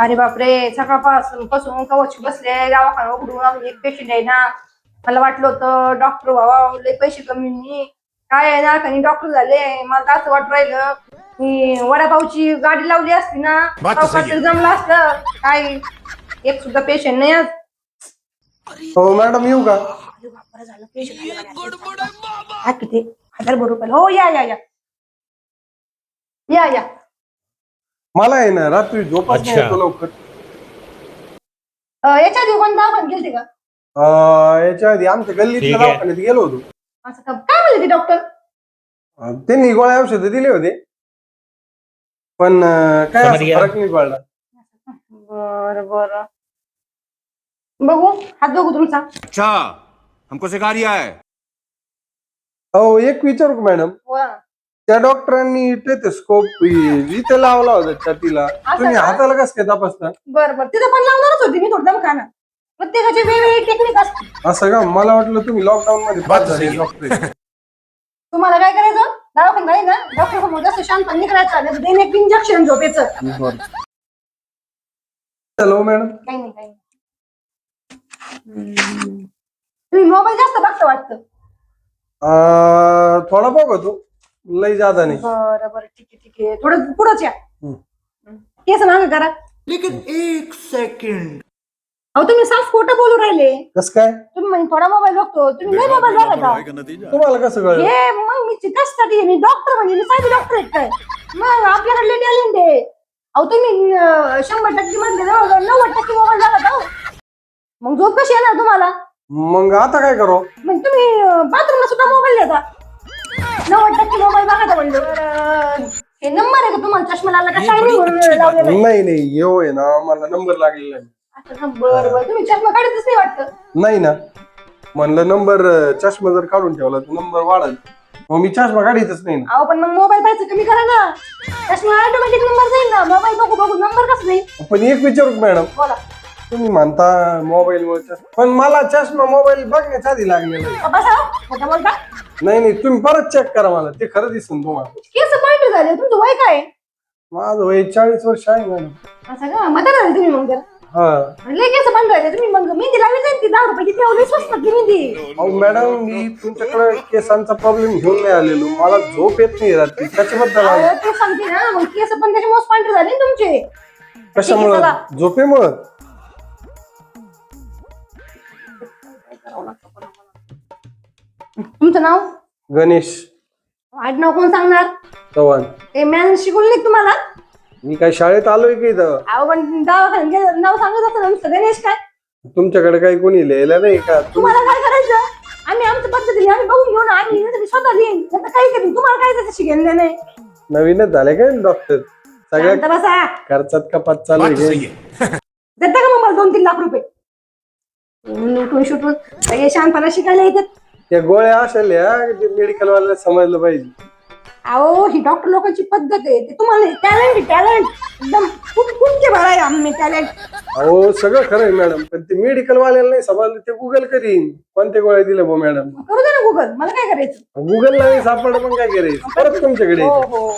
अरे बापरे सकाळपासून पासून कवच बसले दवाखाना उघडून अजून एक पेशंट आहे ना. मला वाटलं होतं डॉक्टर व्हावा लय पैसे कमी नाही. काय आहे ना काही डॉक्टर झाले मला तर असं वाटू राहिलं मी वडापावची गाडी लावली असती ना जमलं असतं काय? एक सुद्धा पेशंट नाही आज. हो मॅडम येऊ का? अरे बापरे झालं पेशंट हा किती? हजार रुपये हो या या या. या या. मला आहे ना रात्री झोपच नाही अच्छा. येतो लवकर. अं, याच्या आधी कोणता दवाखान्यात गेलते का? अं, याच्या आधी आमच्या गल्लीतल्या ठीक आहे. दवाखान्यात गेलो होतो. असं का काय म्हणले ते डॉक्टर अं, त्यांनी गोळ्या औषधं दिले होते. पण अं, काय समज असं गया. फरक नाही पडला. बर बर. बघू हात बघू तुमचा. अच्छा हमको सिखा रिया है हो एक विचारू का मॅडम? वा. त्या डॉक्टरांनी टेथोस्कोप इथे लावला होता छातीला. तुम्ही का? हाताला कसं काय तपासता? बर बर. तिथं पण लावणारच होती मी थोडं खाना प्रत्येकाची वेगवेगळी टेक्निक असते असं का? मला वाटलं तुम्ही लॉकडाऊन मध्ये बात पाच झाले. डॉक्टर तुम्हाला काय करायचं? दवाखान्यात आहे ना डॉक्टर समोर जास्त शांतपणे करायचं नाही देणे एक इंजेक्शन झोपेचं. हॅलो मॅडम काही नाही काही नाही. तुम्ही मोबाईल जास्त बघता वाटतं. अं, थोडा बघतो. लय जादा नाही. बरं बरं ठीक आहे ठीक आहे. थोडं पुढंच या. केस मागे करा. लेकिन एक सेकंड अहो तुम्ही साफ खोटं बोलू राहिले. कस काय? तुम्ही म्हणजे थोडा मोबाईल बघतो. तुम्ही नाही मोबाईल बघता तुम्हाला कसं कळलं? हे मग मी त्याच्यासाठी मी डॉक्टर म्हणजे मी साहेब डॉक्टर आहेत काय? मग आपल्याकडले टॅलेंट आहे. अहो तुम्ही अं, शंभर टक्के मधले जवळ नव्वद टक्के मोबाईल झाला हो? मग झोप कशी येणार तुम्हाला? मग आता काय करू? मग तुम्ही बाथरूमला सुद्धा मोबाईल देता नव्वद टक्के मोबाईल बघायचा म्हणलं. तर, हे नंबर आहे का तुम्हाला? चष्मा लागला का? शायनिंग म्हणून लावलेला आहे? नाही नाही येऊ आहे ना मला नंबर लागलेला आहे. अच्छा, बरं बरं. तुम्ही चष्मा काढतच नाही वाटतं? नाही ना. म्हणलं नंबर चष्मा जर काढून ठेवला तर नंबर वाढल. मग मी चष्मा काढीतच नाही ना. अहो पण मग मोबाईल पाहिजे कमी करा ना. चष्मा ऑटोमॅटिक नंबर जाईल ना. मोबाईल बघू बघू. नंबर कसं जाईल? पण एक विचारू का मॅडम? बोला. तुम्ही म्हणता मोबाईल पण मला चष्मा मोबाईल बघण्याच्या आधी लागलेला आहे. बसा खोटं बोलता? नाही नाही तुम्ही परत चेक करा मला. ते खरं दिसून तुम्हाला. केस झाले तुमचं वय काय? आहे? माझं वय चाळीस वर्ष आहे मॅडम. असं का? झाले तुम्ही मग. हा. केस तुम्ही मग. मेहंदी लावली जाईल ती दहा रुपयाची ठेवली? स्वस्त की मेहंदी. अहो मॅडम मी तुमच्याकडे केसांचा प्रॉब्लेम घेऊन नाही आलेलो. मला झोप येत नाही रात्री. त्याच्याबद्दल आलो. अहो, ते सांगते ना. मग केस पण पॉइंट झाले ना तुमचे. कशामुळं? झोपेमुळं? तुमचं नाव? गणेश. आडनाव कोण सांगणार? चव्हाण. ते मॅन शिकवलं नाही का तुम्हाला. मी काय शाळेत आलोय की इथं? अहो पण दवाखान्यात गेलं नाव सांगत ना नुसतं गणेश काय? तुमच्याकडे काही कोणी लिहिलं नाही का? तुम्ही तुम्हाला काय करायचं? आम्ही आमच्या पद्धतीने आम्ही बघून घेऊन आम्ही नाही तर मी स्वतः लिहीन. काही करीन. तुम्हाला काय त्याचं शिकेल नाही? नवीनच झाले काय डॉक्टर सगळ्या शांत बसा. खर्चात कपात चालू बात तो आहे सही है देता का मग मला दोन तीन लाख रुपये? लुटून शुटून सगळे शांतपणा शिकायला येतात. त्या गोळ्या अशा लिहा मेडिकल वाल्याला समजलं पाहिजे. अहो ही डॉक्टर लोकांची पद्धत आहे. ते तुम्हाला टॅलेंट टॅलेंट एकदम खूप खूप भराय आम्ही टॅलेंट अहो सगळं खरं आहे मॅडम पण ते मेडिकल वाल्याला नाही समजलं ते गुगल करीन. कोणत्या गोळ्या दिल्या भाऊ मॅडम करू दे ना गुगल मला काय करायचं? गुगलला नाही सापडलं पण काय करायचं? परत तुमच्याकडे हो. हो.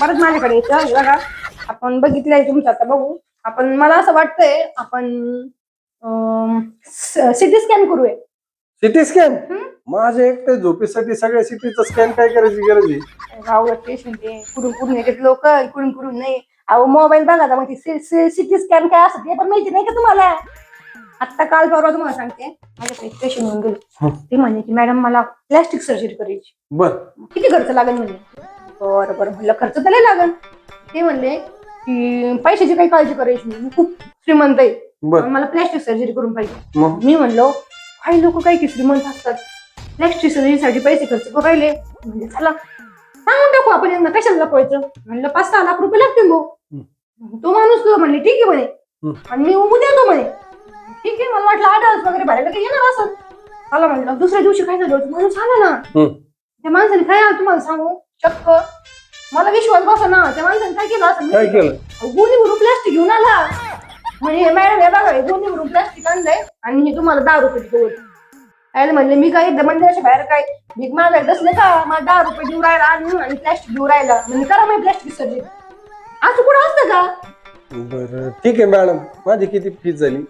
परत माझ्याकडे येतं बघा. आपण बघितलंय तुमचं आता बघू. आपण मला असं वाटतंय आपण सिटी स्कॅन करूया. सिटी स्कॅन हम्म? माझ्या एकट्या झोपेसाठी सगळ्या सिटीचं स्कॅन काय करायची गरज आहे? गावला पेशंट कुठून कुठून येतात लोक? कुठून कुठून नाही? अहो मोबाईल बघा आता मग सिटी स्कॅन काय असतं ते पण माहिती नाही का तुम्हाला? आता काल परवा तुम्हाला सांगते. माझ्याकडे पेशंट येऊन गेलो. ते म्हणे की मॅडम मला प्लॅस्टिक सर्जरी करायची. बर. किती खर्च लागेल म्हणले बरं बरं म्हणलं खर्च तर लय लागेल. ते म्हणले की पैशाची काही काळजी करायची नाही. मी खूप श्रीमंत आहे. मला प्लॅस्टिक सर्जरी करून पाहिजे. मग? मी म्हणलो काही लोक काही की श्रीमंत असतात. प्लॅस्टिक सर्जरीसाठी पैसे खर्च करू राहिले. म्हणजे चला सांगून टाकू आपण यांना कशाला लपवायचं? म्हणलं पाच सहा लाख रुपये लागतील भाऊ. तो माणूस तो म्हणले ठीक आहे म्हणे. आणि मी उद्या येतो म्हणे. ठीक आहे मला वाटलं ऍडव्हान्स वगैरे भरायला काही येणार असं मला म्हणलं दुसऱ्या दिवशी काय झालं माणूस आला ना. त्या माणसाने काय आलं तुम्हाला सांगू? चक्क मला विश्वास बसा ना त्या माणसाने काय केलं असं गोणी भरून प्लास्टिक घेऊन आला. म्हणजे मॅडम हे बघा हे गोणी भरून प्लास्टिक आणलंय आणि हे तुम्हाला दहा रुपये देऊ म्हणले मी काय एकदा मंदिराच्या बाहेर काय भीक मागायला बसले का मला दहा रुपये देऊ राहिला आणि आणि प्लास्टिक देऊ राहिला. म्हणजे करा मी प्लास्टिक सर्जरी असं कुठं असतं का? बरं ठीक आहे मॅडम. माझी किती फीस झाली?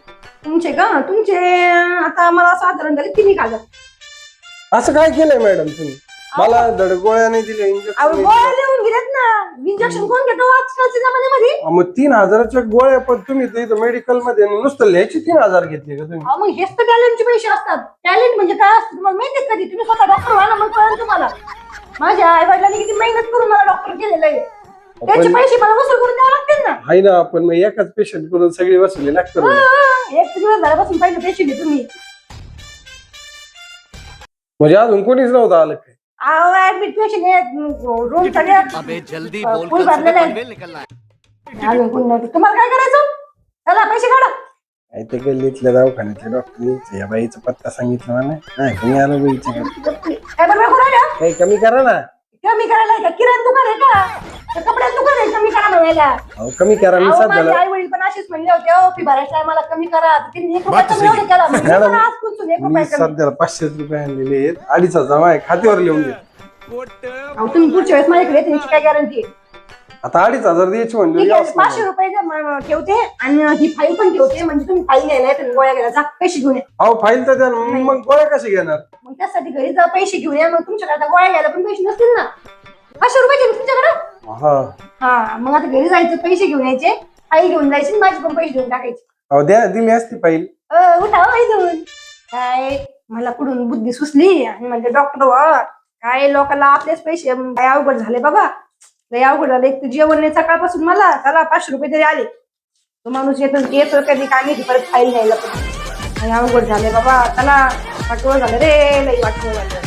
तुमचे का? तुमचे आता मला साधारण झाले तिन्ही कागद असं काय केलंय मॅडम तुम्ही? मला धड गोळ्या नाही दिल्या अहो इंजेक्शन गोळ्या लिहून ना. इंजेक्शन कोण घेतो? आजकालच्या जमान्यामध्ये? मग तीन हजाराच्या गोळ्या पण तुम्ही तर इथं मेडिकलमध्ये नुसतं लिहायची तीन हजार घेतले का तुम्ही? अहो मग हेच तर टॅलेंटचे पैसे असतात. टॅलेंट म्हणजे काय असतं? तुम्हाला माहिती आहे कधी तुम्ही स्वतः डॉक्टर व्हा ना मग कळेल तुम्हाला. माझ्या आई वडिलांनी किती मेहनत करून मला डॉक्टर केलेलं आहे. त्याचे पैसे मला वसूल करून द्यावे लागतील ना. आहे ना आपण मग एकाच पेशंट करून सगळी वसुली लागतं ना. हा, एक दिवस झाल्यापासून पहिले पैसे घे तुम्ही. म्हणजे अजून कोणीच नव्हतं आलं काय? ऍडमिट पेशंट रूम जल्दी बोल फुल भरलेलं आहे. है। अजून कोणी नव्हतं तुम्हाला काय करायचं चला पैसे काढा। काय ते गल्लीतल्या दवाखान्यातल्या डॉक्टरनी या बाईचा पत्ता सांगितला मला नाही तुम्ही आलो काय काही कमी करा ना? कमी करायला आहे का किराणा दुकान आहे का का कपड्याचं दुकान आहे कमी करा म्हणायला अहो कमी करा मी साथ झालं. आई वडील पण असेच म्हणले होते "अहो, फी भरायच्या मला कमी करा. तर त्यांनी एक रुपया तर कमी केला. म्हणजे मॅडम, मला आजपासून एक मी रुपया कमी सध्याला पाचशेच रुपये आणलेले आहेत. अडीच हजार माझ्या खात्यावर लिहून दे. अहो, तुम्ही पुढच्या वेळेस माझ्याकडे येते, काय गॅरंटी आता अडीच हजार द्यायची म्हणजे ठीक आहे यावंच पाचशे. रुपये जर म- ठेवते आणि ही फाईल पण ठेवते म्हणजे तुम्ही फाईल घ्यायला येते गोळ्या घ्यायला जा पैसे घेऊन या. अहो फाईल तर द्या ना. मग गोळ्या कसे घेणार? मग त्यासाठी घरी जा पैसे घेऊन या मग तुमच्याकडे आता गोळ्या घ्यायला पण पैसे नसतील ना. पाचशे रुपये ठेवले तुमच्याकडे? हा हा मग आता घरी जायचं पैसे घेऊन यायचे. आई घेऊन जायचे आणि माझे पण पैसे घेऊन टाकायचे. अहो द्या दिली असती अ, उठा हो इथून काय मला कुठून बुद्धी सुचली? आणि म्हणजे डॉक्टर व्हा काय लोकांना आपलेच पैसे काय अवघड झाले बाबा. लय अवघड झाले. एक तर जेवण नाही सकाळपासून मला. चला पाचशे रुपये तरी आले. तो माणूस येतो येतो कधी काय नाही परत फाईल पण. काय अवघड झाले बाबा. चला वाटवं झालं रे लई वाटवं झालं.